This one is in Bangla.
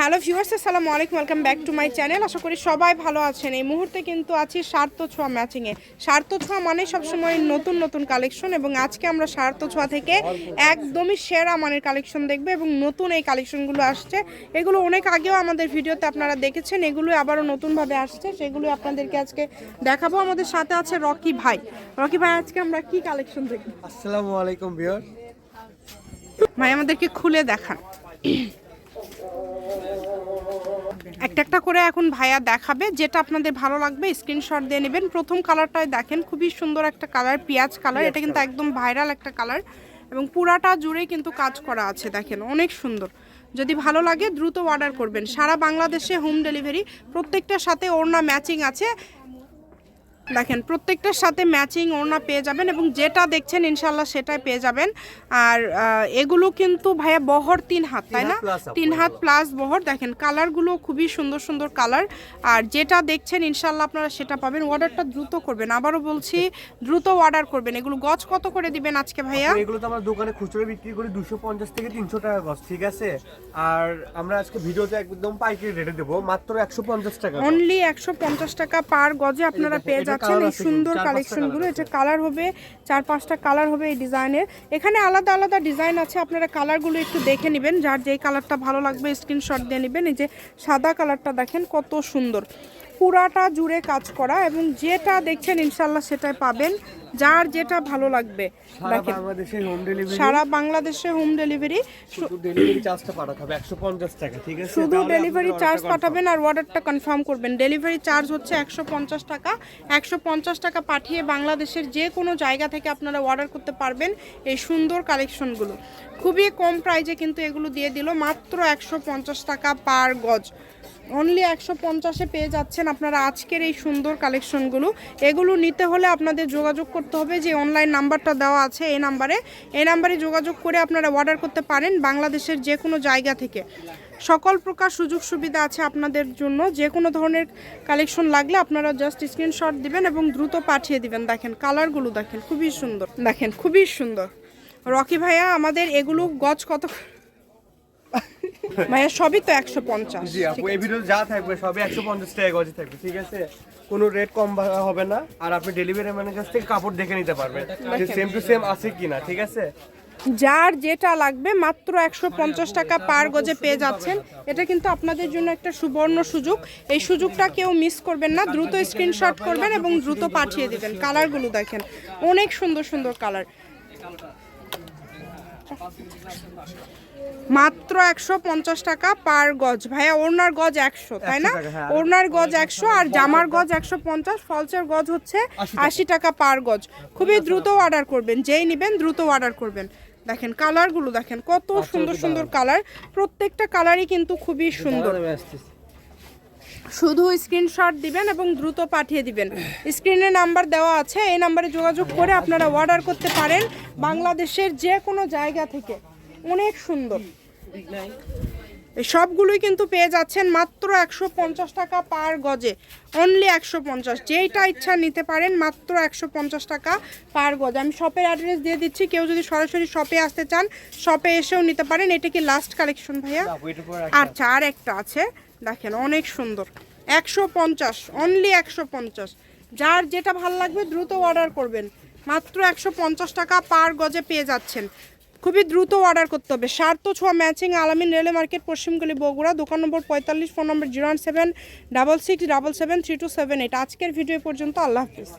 হ্যালো ভিউয়ার্স আসসালামু আলাইকুম welcome back to my channel. আশা করি সবাই ভালো আছেন। এই মুহূর্তে কিন্তু আছি সার্থ ছোঁয়া ম্যাচিংয়ে। সার্থ ছোঁয়া মানে সবসময় নতুন নতুন কালেকশন এবং আজকে আমরা সার্থ ছোঁয়া থেকে একদমই সেরা মানের কালেকশন দেখব এবং নতুন এই কালেকশনগুলো আসছে। এগুলো অনেক আগেও আমাদের ভিডিওতে আপনারা দেখেছেন এগুলো আবারও নতুনভাবে আসছে। সেগুলো আপনাদেরকে আজকে দেখাবো। আমাদের সাথে আছে রকি ভাই। রকি ভাই আজকে আমরা কি কালেকশন দেখব? আসসালামু আলাইকুম ভিউয়ার ভাই আমাদেরকে খুলে দেখান। একটা একটা করে এখন ভাইয়া দেখাবে যেটা আপনাদের ভালো লাগবে স্ক্রিনশট দিয়ে নেবেন। প্রথম কালারটায় দেখেন খুবই সুন্দর একটা কালার পেঁয়াজ কালার এটা কিন্তু একদম ভাইরাল একটা কালার এবং পুরাটা জুড়ে কিন্তু কাজ করা আছে দেখেন অনেক সুন্দর। যদি ভালো লাগে দ্রুত অর্ডার করবেন। সারা বাংলাদেশে হোম ডেলিভারি প্রত্যেকটার সাথে ওড়না ম্যাচিং আছে। দেখেন প্রত্যেকটার সাথে ম্যাচিং ওড়না পেয়ে যাবেন এবং যেটা দেখছেন ইনশাল্লাহ সেটাই পেয়ে যাবেন। আর এগুলো কিন্তু ভাইয়া বহর তিন হাত তাই না? তিন হাত প্লাস বহর। দেখেন কালারগুলো খুবই সুন্দর সুন্দর কালার আর যেটা দেখছেন ইনশাল্লাহ আপনারা সেটা পাবেন। অর্ডারটা দ্রুত করবেন। আবারও বলছি দ্রুত অর্ডার করবেন। এগুলো গজ কত করে দিবেন আজকে ভাইয়া? এগুলো তো আমরা দোকানে খুচরো বিক্রি করি দুশো পঞ্চাশ থেকে তিনশো টাকা গজ ঠিক আছে? আর আমরা আজকে ভিডিওতে একদম পাইকারি রেটে দেবো মাত্র একশো পঞ্চাশ টাকা অনলি একশো পঞ্চাশ টাকা পার গজে আপনারা পেয়ে যাচ্ছেন colour এই সুন্দর কালেকশনগুলো। পাঁচটা কালেকশনগুলো এটা কালার হবে চার পাঁচটা কালার হবে এই ডিজাইনের এখানে আলাদা আলাদা ডিজাইন আছে আপনারা কালারগুলো একটু দেখে নেবেন। যার যেই কালারটা ভালো লাগবে স্ক্রিনশট দিয়ে নেবেন। এই যে সাদা কালারটা দেখেন কত সুন্দর। পুরাটা জুড়ে কাজ করা এবং যেটা দেখছেন ইনশাল্লাহ সেটাই পাবেন যার যেটা ভালো লাগবে। সারা বাংলাদেশে হোম ডেলিভারি শুধু ডেলিভারি চার্জ পাঠাবেন আর অর্ডারটা কনফার্ম করবেন। ডেলিভারি চার্জ হচ্ছে একশো পঞ্চাশ টাকা। একশো পঞ্চাশ টাকা পাঠিয়ে বাংলাদেশের যে কোনো জায়গা থেকে আপনারা অর্ডার করতে পারবেন এই সুন্দর কালেকশনগুলো খুবই কম প্রাইজে কিন্তু এগুলো দিয়ে দিল মাত্র একশো পঞ্চাশ টাকা পার গজ। অনলি একশো পঞ্চাশে পেয়ে যাচ্ছেন আপনারা আজকের এই সুন্দর কালেকশনগুলো এগুলো নিতে হলে আপনাদের যোগাযোগ করতে হবে যে অনলাইন নাম্বারটা দেওয়া আছে এই নাম্বারে এই নাম্বারে যোগাযোগ করে আপনারা অর্ডার করতে পারেন বাংলাদেশের যে কোনো জায়গা থেকে। সকল প্রকার সুযোগ সুবিধা আছে আপনাদের জন্য। যে কোনো ধরনের কালেকশন লাগলে আপনারা জাস্ট স্ক্রিনশট দিবেন এবং দ্রুত পাঠিয়ে দিবেন। দেখেন কালারগুলো দেখেন, খুবই সুন্দর। দেখেন, খুবই সুন্দর। রকি ভাইয়া, আমাদের এগুলো গজ কত ভাইয়া সবই তো একশো পঞ্চাশ। জি আপু এই ভিডিও যা থাকবে সবই একশো পঞ্চাশ টাকা গজে থাকবে ঠিক আছে? কোনো রেট কম হবে না আর আপনি ডেলিভারি ম্যানের কাছ থেকে কাপড় দেখে নিতে পারবেন যে সেম টু সেম আছে কিনা ঠিক আছে? যার যেটা লাগবে মাত্র একশো পঞ্চাশ টাকা পার গজে পেয়ে যাচ্ছেন। এটা কিন্তু আপনাদের জন্য একটা সুবর্ণ সুযোগ। এই সুযোগটা কেউ মিস করবেন না দ্রুত স্ক্রিনশট করবেন এবং দ্রুত পাঠিয়ে দিবেন। কালারগুলো দেখেন অনেক সুন্দর সুন্দর কালার মাত্র একশো পঞ্চাশ টাকা পার গজ। ভাইয়া ওড়নার গজ একশো তাই না? 100 টাকা, হ্যাঁ। ওড়নার গজ একশো আর জামার গজ একশো পঞ্চাশ ফলসের গজ হচ্ছে আশি টাকা। পার গজ। খুবই দ্রুত অর্ডার করবেন যেই নেবেন দ্রুত অর্ডার করবেন। দেখেন কালারগুলো দেখেন কত সুন্দর সুন্দর কালার প্রত্যেকটা কালারই কিন্তু খুবই সুন্দর। শুধু স্ক্রিনশট দিবেন এবং দ্রুত পাঠিয়ে দিবেন। স্ক্রিনে নাম্বার দেওয়া আছে এই নাম্বারে যোগাযোগ করে আপনারা অর্ডার করতে পারেন বাংলাদেশের যে কোনো জায়গা থেকে। অনেক সুন্দর। সবগুলোই কিন্তু পেয়ে যাচ্ছেন মাত্র একশো পঞ্চাশ টাকা পার গজে। অনলি একশো পঞ্চাশ যেইটা ইচ্ছা নিতে পারেন মাত্র একশো পঞ্চাশ টাকা পার গজ। আমি শপের অ্যাড্রেস দিয়ে দিচ্ছি কেউ যদি সরাসরি শপে আসতে চান শপে এসেও নিতে পারেন। এটা কি লাস্ট কালেকশন ভাইয়া? আচ্ছা আর একটা আছে। দেখেন, অনেক সুন্দর। একশো পঞ্চাশ অনলি একশো পঞ্চাশ। যার যেটা ভালো লাগবে দ্রুত অর্ডার করবেন। মাত্র একশো পঞ্চাশ টাকা পার গজে পেয়ে যাচ্ছেন। খুবই দ্রুত অর্ডার করতে হবে। সার্থ ছোঁয়া ম্যাচিং আলামিন রেলওয়ে মার্কেট, পশ্চিমগলি, বগুড়া, দোকান নম্বর পঁয়তাল্লিশ, phone number zero one seven, double six, double seven, three two seven eight. আজকের ভিডিও পর্যন্ত আল্লাহ হাফিজ।